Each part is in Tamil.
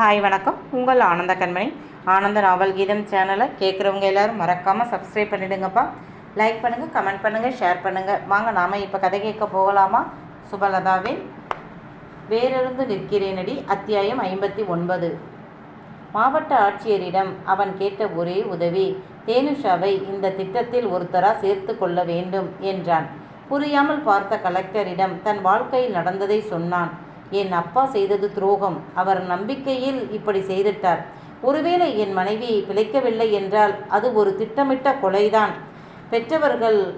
ஹாய் வணக்கம். உங்கள் ஆனந்த கண்மணி. ஆனந்த நாவல் கீதம் சேனலை கேட்குறவங்க எல்லாரும் மறக்காமல் சப்ஸ்கிரைப் பண்ணிடுங்கப்பா. லைக் பண்ணுங்கள் கமெண்ட் பண்ணுங்கள் ஷேர் பண்ணுங்கள் வாங்க நாம் இப்போ கதை கேட்க போகலாமா? சுபலதாவே. வேறிருந்து நிற்கிறேனடி அத்தியாயம் ஐம்பத்தி ஒன்பது. மாவட்ட ஆட்சியரிடம் அவன் கேட்ட ஒரே உதவி தேனுஷாவை இந்த திட்டத்தில் ஒருத்தரா சேர்த்து கொள்ள வேண்டும் என்றான். புரியாமல் பார்த்த கலெக்டரிடம் தன் வாழ்க்கையில் நடந்ததை சொன்னான். என் அப்பா செய்தது துரோகம். அவர் நம்பிக்கையில் இப்படி செய்துட்டார். ஒருவேளை என் மனைவி பிழைக்கவில்லை என்றால் அது ஒரு திட்டமிட்ட கொலைதான். பெற்றவர்கள்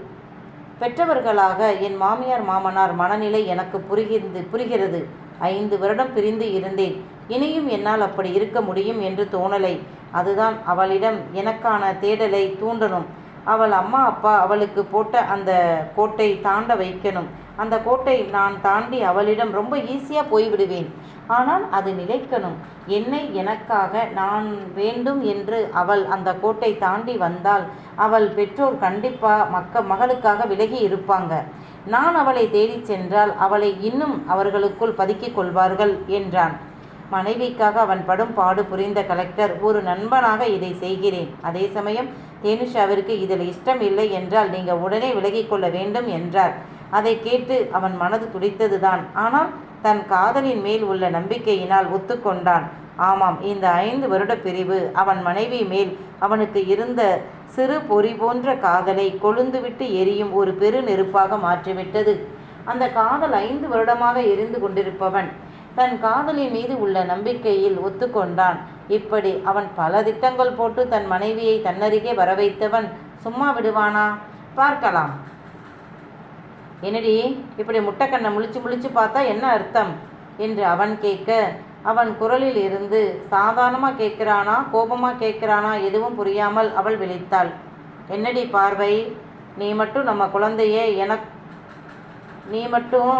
பெற்றவர்களாக என் மாமியார் மாமனார் மனநிலை எனக்கு புரிகிறது புரிகிறது. ஐந்து வருடம் பிரிந்து இருந்தேன். இனியும் என்னால் அப்படி இருக்க முடியும் என்று தோணலை. அதுதான் அவளிடம் எனக்கான தேடலை தூண்டணும் அவள் அம்மா அப்பா அவளுக்கு போட்ட அந்த கோட்டை தாண்ட வைக்கணும். அந்த கோட்டை நான் தாண்டி அவளிடம் ரொம்ப ஈஸியாக போய்விடுவேன். ஆனால் அது நிலைக்கணும். என்னை எனக்காக நான் வேண்டும் என்று அவள் அந்த கோட்டை தாண்டி வந்தால் அவள் பெற்றோர் கண்டிப்பாக மக்க மகளுக்காக விலகி இருப்பாங்க. நான் அவளை தேடிச் சென்றால் அவளை இன்னும் அவர்களுக்குள் பதுக்கிக் கொள்வார்கள் என்றான். மனைவிக்காக அவன் படும் பாடு புரிந்த கலெக்டர் ஒரு நண்பனாக இதை செய்கிறேன். அதே சமயம் தேனுஷாவிற்கு இதில் இஷ்டம் இல்லை என்றால் நீங்கள் உடனே விலகிக் கொள்ள வேண்டும் என்றார். அதை கேட்டு அவன் மனது துடித்ததுதான். ஆனால் தன் காதலின் மேல் உள்ள நம்பிக்கையினால் ஒத்துக்கொண்டான். ஆமாம் இந்த ஐந்து வருட பிரிவு அவன் மனைவி மேல் அவனுக்கு இருந்த சிறு பொறி போன்ற காதலை கொழுந்துவிட்டு எரியும் ஒரு பெரு நெருப்பாக மாற்றிவிட்டது. அந்த காதல் ஐந்து வருடமாக எரிந்து கொண்டிருப்பவன் தன் காதலின் மீது உள்ள நம்பிக்கையில் ஒத்துக்கொண்டான். இப்படி அவன் பல திட்டங்கள் போட்டு தன் மனைவியை தன்னருகே வரவைத்தவன் சும்மா விடுவானா? பார்க்கலாம். என்னடி இப்படி முட்டைக்கண்ணை முழிச்சு முழிச்சு பார்த்தா என்ன அர்த்தம்? என்று அவன் கேட்க அவன் குரலில் இருந்து சாதாரணமாக கேட்கிறானா கோபமாக கேட்கிறானா எதுவும் புரியாமல் அவள் விழித்தாள். என்னடி பார்வை? நீ மட்டும் நம்ம குழந்தையே எனக் நீ மட்டும்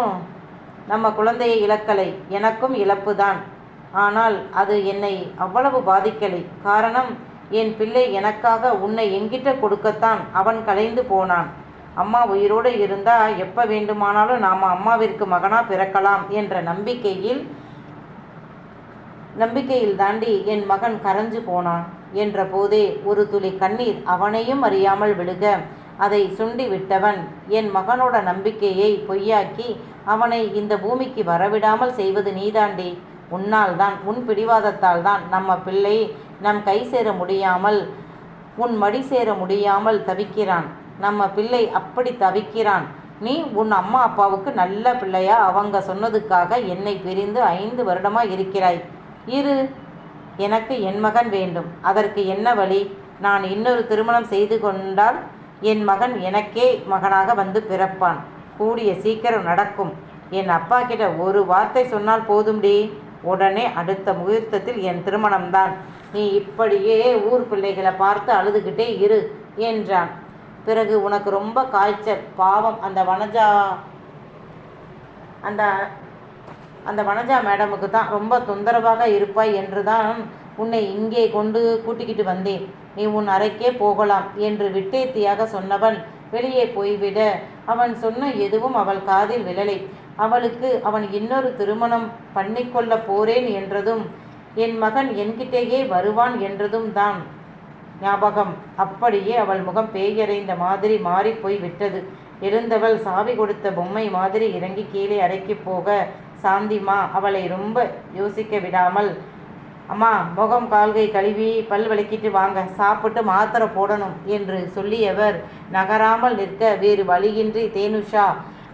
நம்ம குழந்தையை இழக்கலை. எனக்கும் இழப்பு தான் ஆனால் அது என்னை அவ்வளவு பாதிக்கலை. காரணம் என் பிள்ளை எனக்காக உன்னை எங்கிட்ட கொடுக்கத்தான் அவன் கலைந்து போனான். அம்மா உயிரோடு இருந்தா எப்போ வேண்டுமானாலும் நாம் அம்மாவிற்கு மகனாக பிறக்கலாம் என்ற நம்பிக்கையில் நம்பிக்கையில் தாண்டி என் மகன் கரைஞ்சு போனான். என்ற போதே ஒரு துளி கண்ணீர் அவனையும் அறியாமல் விழுக அதை சுண்டி விட்டவன் என் மகனோட நம்பிக்கையை பொய்யாக்கி அவனை இந்த பூமிக்கு வரவிடாமல் செய்வது நீதாண்டி. உன்னால் தான் உன் பிடிவாதத்தால் தான் நம்ம பிள்ளை நம் கை சேர முடியாமல் உன் மடி சேர முடியாமல் தவிக்கிறான். நம்ம பிள்ளை அப்படி தவிக்கிறான். நீ உன் அம்மா அப்பாவுக்கு நல்ல பிள்ளையா? அவங்க சொன்னதுக்காக என்னை பிரிந்து ஐந்து வருடமா இருக்கிறாய். இரு எனக்கு என் மகன் வேண்டும். அதற்கு என்ன வழி? நான் இன்னொரு திருமணம் செய்து கொண்டால் என் மகன் எனக்கே மகனாக வந்து பிறப்பான். கூடிய சீக்கிரம் நடக்கும். என் அப்பா கிட்ட ஒரு வார்த்தை சொன்னால் போதும்டி. உடனே அடுத்த முகூர்த்தத்தில் என் திருமணம்தான். நீ இப்படியே ஊர் பிள்ளைகளை பார்த்து அழுதுகிட்டே இரு என்றான். பிறகு உனக்கு ரொம்ப காய்ச்சல் பாவம். அந்த வனஜா அந்த அந்த வனஜா மேடமுக்கு தான் ரொம்ப தொந்தரவாக இருப்பாய் என்று தான் உன்னை இங்கே கொண்டு கூட்டிக்கிட்டு வந்தேன். நீ உன் அறைக்கே போகலாம் என்று விட்டேத்தியாக சொன்னவன் வெளியே போய்விட. அவன் சொன்ன எதுவும் அவள் காதில் விழலை. அவளுக்கு அவன் இன்னொரு திருமணம் பண்ணிக்கொள்ள போறேன் என்றதும் என் மகன் என்கிட்டேயே வருவான் என்றதும் தான் ஞாபகம். அப்படியே அவள் முகம் பேயறைந்த மாதிரி மாறி போய் விட்டது. எழுந்தவள் சாவி கொடுத்த பொம்மை மாதிரி இறங்கி கீழே அடைக்கி போக சாந்திமா அவளை ரொம்ப யோசிக்க விடாமல் அம்மா முகம் கால்கை கழுவி பல் விளக்கிட்டு வாங்க. சாப்பிட்டு மாத்திரை போடணும் என்று சொல்லியவர் நகராமல் நிற்க வேறு வழியின்றி தேனுஷா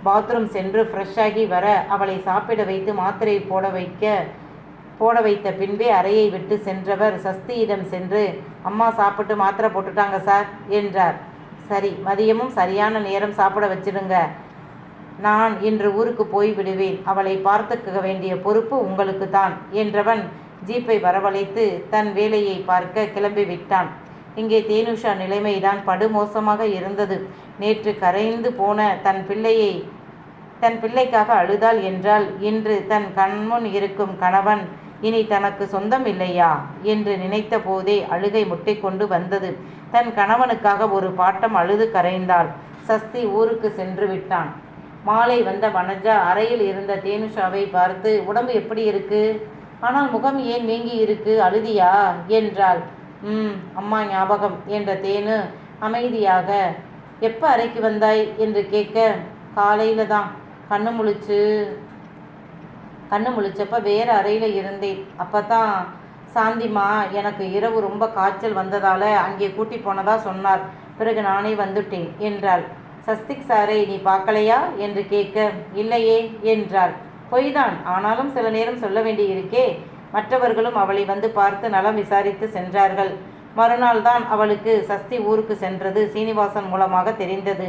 பாத்ரூம் சென்று ஃப்ரெஷ்ஷாகி வர. அவளை சாப்பிட வைத்து மாத்திரை போட வைக்க போட வைத்த பின்பே அறையை விட்டு சென்றவர். சஸ்தியிடம் சென்று அம்மா சாப்பிட்டு மாத்திரை போட்டுட்டாங்க சார் என்றார். சரி மதியமும் சரியான நேரம் சாப்பிட வச்சிடுங்க. நான் இன்று ஊருக்கு போய் விடுவேன். அவளை பார்த்துக்க வேண்டிய பொறுப்பு உங்களுக்கு தான் என்றவன் ஜீப்பை வரவழைத்து தன் வேலையை பார்க்க கிளம்பிவிட்டான் இங்கே தேனுஷா நிலைமைதான் படுமோசமாக இருந்தது. நேற்று கரைந்து போன தன் பிள்ளையை தன் பிள்ளைக்காக அழுதாள் என்றால் இன்று தன் கண்முன் இருக்கும் கணவன் இனி தனக்கு சொந்தம் இல்லையா என்று நினைத்த போதே அழுகை முட்டிக்கொண்டு வந்தது. தன் கணவனுக்காக ஒரு பாட்டம் அழுது கரைந்தாள். சஸ்தி ஊருக்கு சென்று விட்டான். மாலை வந்த வனஜா அறையில் இருந்த தேனுஷாவை பார்த்து உடம்பு எப்படி இருக்கு? ஆனால் முகம் ஏன் வீங்கி இருக்கு? அழுதியா? என்றாள். ம் அம்மா ஞாபகம் என்ற தேனு அமைதியாக எப்போ அறைக்கு வந்தாய்? என்று கேட்க காலையில் தான். கண்ணு முழிச்சு கண்ணு முழிச்சப்ப வேறு அறையில் இருந்தேன். அப்போ தான் சாந்திமா எனக்கு இரவு ரொம்ப காய்ச்சல் வந்ததால் அங்கே கூட்டி போனதாக சொன்னார். பிறகு நானே வந்துட்டேன் என்றாள். சஸ்திக் சாரை நீ பார்க்கலையா? என்று கேட்க இல்லையே என்றாள். பொய்தான். ஆனாலும் சில நேரம் சொல்ல வேண்டியிருக்கே. மற்றவர்களும் அவளை வந்து பார்த்து நலம் விசாரித்து சென்றார்கள். மறுநாள் தான் அவளுக்கு சஸ்தி ஊருக்கு சென்றது சீனிவாசன் மூலமாக தெரிந்தது.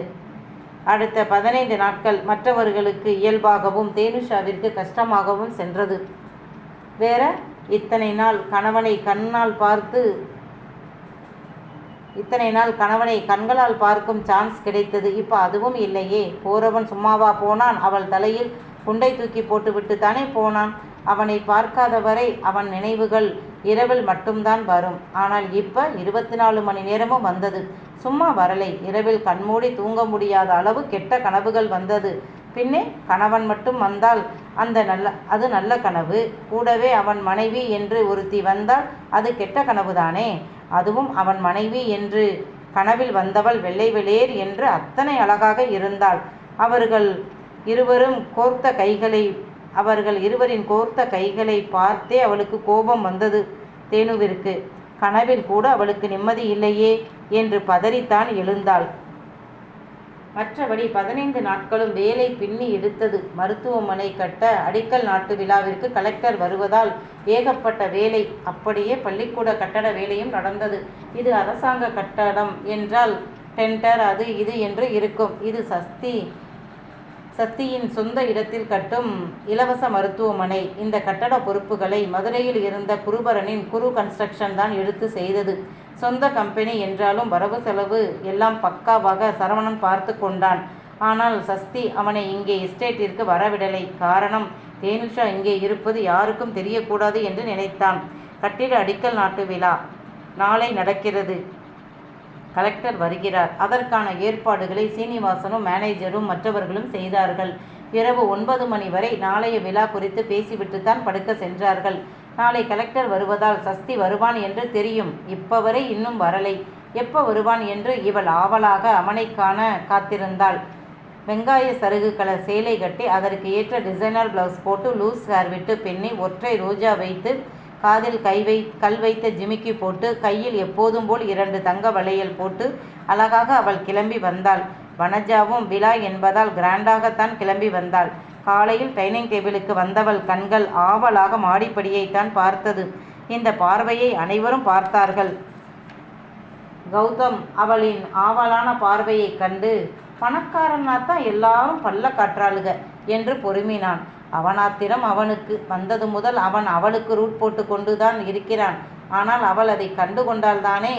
அடுத்த பதினைந்து நாட்கள் மற்றவர்களுக்கு இயல்பாகவும் தேனுஷாவிற்கு கஷ்டமாகவும் சென்றது. வேற இத்தனை நாள் கணவனை கண்ணால் பார்த்து இத்தனை நாள் கணவனை கண்களால் பார்க்கும் சான்ஸ் கிடைத்தது. இப்போ அதுவும் இல்லையே. போறவன் சும்மாவா போனான் அவள் தலையில் குண்டை தூக்கி போட்டுவிட்டு தானே போனான்? அவனை பார்க்காத வரை அவன் நினைவுகள் இரவில் மட்டும்தான் வரும். ஆனால் இப்போ இருபத்தி நாலு மணி நேரமும் வந்தது. சும்மா வரலை. இரவில் கண்மூடி தூங்க முடியாத அளவு கெட்ட கனவுகள் வந்தது. பின்னே கணவன் மட்டும் வந்தால் அந்த நல்ல அது நல்ல கனவு. கூடவே அவன் மனைவி என்று ஒருத்தி வந்தால் அது கெட்ட கனவுதானே? அதுவும் அவன் மனைவி என்று கனவில் வந்தவள் வெள்ளை வெளியேர் என்று அத்தனை அழகாக இருந்தாள். அவர்கள் இருவரும் கோர்த்த கைகளை அவர்கள் இருவரின் கோர்த்த கைகளை பார்த்தே அவளுக்கு கோபம் வந்தது தேனுவிற்கு. கனவில் கூட அவளுக்கு நிம்மதி இல்லையே என்று பதறித்தான் எழுந்தாள். மற்றபடி பதினைந்து நாட்களும் வேலை பின்னி எடுத்தது மருத்துவமனை கட்ட அடிக்கல் நாட்டு விழாவிற்கு கலெக்டர் வருவதால் ஏகப்பட்ட வேலை அப்படியே பள்ளிக்கூட கட்டட வேலையும் நடந்தது. இது அரசாங்க கட்டடம் என்றால் டெண்டர் அது இது என்று இருக்கும். இது சஸ்தி சக்தியின் சொந்த இடத்தில் கட்டும் இலவச மருத்துவமனை. இந்த கட்டட பொறுப்புகளை மதுரையில் இருந்த குருபரனின் குரு கன்ஸ்ட்ரக்ஷன் தான் எடுத்து செய்தது. சொந்த கம்பெனி என்றாலும் வரவு செலவு எல்லாம் பக்காவாக சரவணன் பார்த்து கொண்டான். ஆனால் சஸ்தி அவனை இங்கே எஸ்டேட்டிற்கு வரவிடலை. காரணம் தேனுஷா இங்கே இருப்பது யாருக்கும் தெரியக்கூடாது என்று நினைத்தான். கட்டிட அடிக்கல் நாட்டு விழா நாளை நடக்கிறது. கலெக்டர் வருகிறார். அதற்கான ஏற்பாடுகளை சீனிவாசனும் மேனேஜரும் மற்றவர்களும் செய்தார்கள். இரவு ஒன்பது மணி வரை நாளைய விழா குறித்து பேசிவிட்டுத்தான் படுக்க சென்றார்கள். நாளை கலெக்டர் வருவதால் சஸ்தி வருவான் என்று தெரியும். இப்பவரை இன்னும் வரலை. எப்போ வருவான் என்று இவள் ஆவலாக அவனை காண காத்திருந்தாள். வெங்காய சருகு கலர் சேலை கட்டி அதற்கு ஏற்ற டிசைனர் பிளவுஸ் போட்டு லூஸ் ஹேர் விட்டு பெண்ணை ஒற்றை ரோஜா வைத்து காதில் கை வை கல் வைத்த ஜிமிக்கி போட்டு கையில் எப்போதும் போல் இரண்டு தங்க வளையல் போட்டு அழகாக அவள் கிளம்பி வந்தாள். வனஜாவும் விழா என்பதால் கிராண்டாகத்தான் கிளம்பி வந்தாள். காலையில் டைனிங் டேபிளுக்கு வந்தவள் கண்கள் ஆவலாக மாடிப்படியைத்தான் பார்த்தது. இந்த பார்வையை அனைவரும் பார்த்தார்கள். கௌதம் அவளின் ஆவலான பார்வையைக் கண்டு பணக்காரனா தான் எல்லாரும் பல்ல காற்றாளுக என்று பொறுமினான். அவனாத்திரம் அவனுக்கு வந்தது முதல் அவன் அவளுக்கு ரூட் போட்டு கொண்டுதான் இருக்கிறான். ஆனால் அவள் அதை கண்டு கொண்டால்தானே?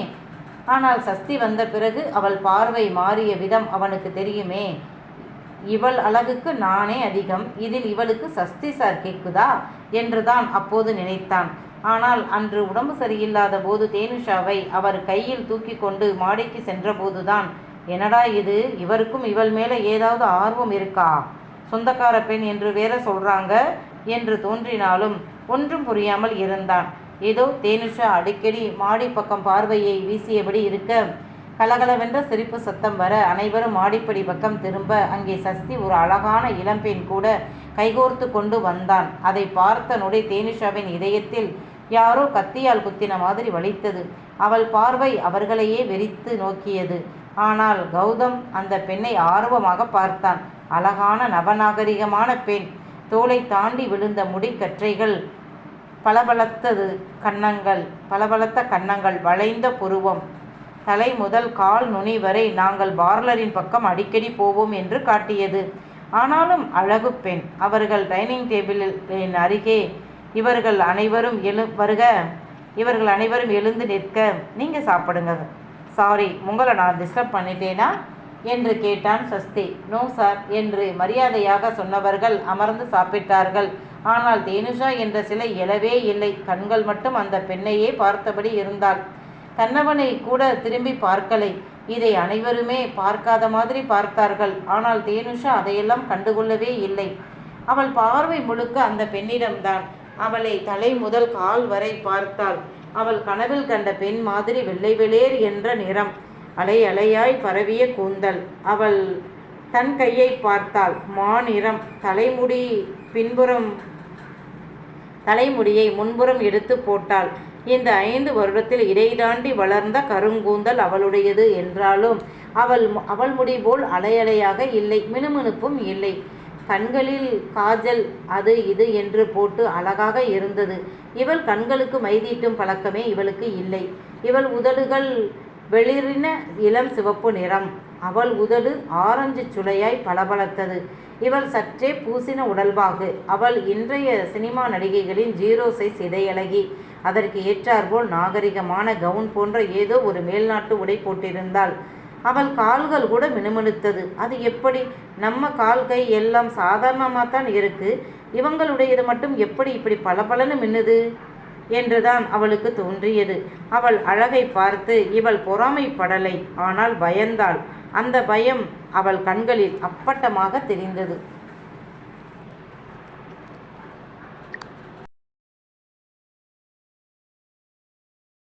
ஆனால் சஸ்தி வந்த பிறகு அவள் பார்வை மாறிய விதம் அவனுக்கு தெரியுமே. இவள் அழகுக்கு நானே அதிகம் இதில் இவளுக்கு சஸ்தி சார் கேட்குதா? என்றுதான் அப்போது நினைத்தான். ஆனால் அன்று உடம்பு சரியில்லாத போது தேனுஷாவை அவர் கையில் தூக்கி கொண்டு மாடிக்கு சென்றபோதுதான் என்னடா இது? இவருக்கும் இவள் மேலே ஏதாவது ஆர்வம் இருக்கா? சொந்தக்கார பெண் என்று வேற சொல்றாங்க என்று தோன்றினாலும் ஒன்றும் புரியாமல் இருந்தான். ஏதோ தேனுஷா அடிக்கடி மாடி பக்கம் பார்வையை வீசியபடி இருக்க கலகலவென்ற சிரிப்பு சத்தம் வர அனைவரும் மாடிப்படி பக்கம் திரும்ப அங்கே சஸ்தி ஒரு அழகான இளம்பெண் கூட கைகோர்த்து கொண்டு வந்தான். அதை பார்த்த நொடி தேனிஷாவின் இதயத்தில் யாரோ கத்தியால் குத்தின மாதிரி வலித்தது. அவள் பார்வை அவர்களையே வெறித்து நோக்கியது. ஆனால் கௌதம் அந்த பெண்ணை ஆர்வமாக பார்த்தான். அழகான நவநாகரிகமான பெண். தோலை தாண்டி விழுந்த முடிக்கற்றைகள் பளபளத்தது கன்னங்கள் பளபளத்த கன்னங்கள் வளைந்த புருவம். தலை முதல் கால் நுனி வரை நாங்கள் பார்லரின் பக்கம் அடிக்கடி போவோம் என்று காட்டியது. ஆனாலும் அழகு பெண். அவர்கள் டைனிங் டேபிளின் அருகே. இவர்கள் அனைவரும் எழு வருக. இவர்கள் அனைவரும் எழுந்து நிற்க. நீங்கள் சாப்பிடுங்க. சாரி உங்களை நான் டிஸ்டர்ப் பண்ணிட்டேனா? என்று கேட்டான் சஸ்தி. நோ சார் என்று மரியாதையாக சொன்னவர்கள் அமர்ந்து சாப்பிட்டார்கள். ஆனால் தேனுஷா என்ற சிலை எழவே இல்லை. கண்கள் மட்டும் அந்த பெண்ணையே பார்த்தபடி இருந்தாள். கண்ணவனை கூட திரும்பி பார்க்கலை. இதை அனைவருமே பார்க்காத மாதிரி பார்த்தார்கள். ஆனால் தேனுஷா அதையெல்லாம் கண்டுகொள்ளவே இல்லை. அவள் பார்வை முழுக்க அந்த பெண்ணிடம்தான் அவளை தலை முதல் கால் வரை பார்த்தாள். அவள் கனவில் கண்ட பெண் மாதிரி வெள்ளை வெளியேர் என்ற நிறம். அலை அலையாய் பரவிய கூந்தல். அவள் தன் கையை பார்த்தாள். மாநிறம். தலைமுடி பின்புறம் தலைமுடியை முன்புறம் எடுத்து போட்டாள். இந்த ஐந்து வருடத்தில் இடைதாண்டி வளர்ந்த கருங்கூந்தல் அவளுடையது என்றாலும் அவள் அவள் முடி போல் அலையலையாக இல்லை. மினுமினுப்பும் இல்லை. கண்களில் காஜல் அது இது என்று போட்டு அழகாக இருந்தது. இவள் கண்களுக்கு மைதீட்டும் பழக்கமே இவளுக்கு இல்லை. இவள் உதடுகள் வெளிரின இளம் சிவப்பு நிறம். அவள் உதடு ஆரஞ்சு சுளையாய் பளபளத்தது. இவள் சற்றே பூசின உடல்வாகு அவள் இன்றைய சினிமா நடிகைகளின் ஜீரோ சைஸ் இடையழகி. அதற்கு ஏற்றாற்போல் நாகரிகமான கவுன் போன்ற ஏதோ ஒரு மேல்நாட்டு உடை போட்டிருந்தாள். அவள் கால்கள் கூட மினுமினுத்தது. அது எப்படி? நம்ம கால் கை எல்லாம் சாதாரணமாக தான் இருக்கு. இவங்களுடையது மட்டும் எப்படி இப்படி பளபளன்னு மின்னுது? என்றுதான் அவளுக்கு தோன்றியது. அவள் அழகை பார்த்து இவள் பொறாமைப்படலை ஆனால் பயந்தாள். அந்த பயம் அவள் கண்களில் அப்பட்டமாக தெரிந்தது.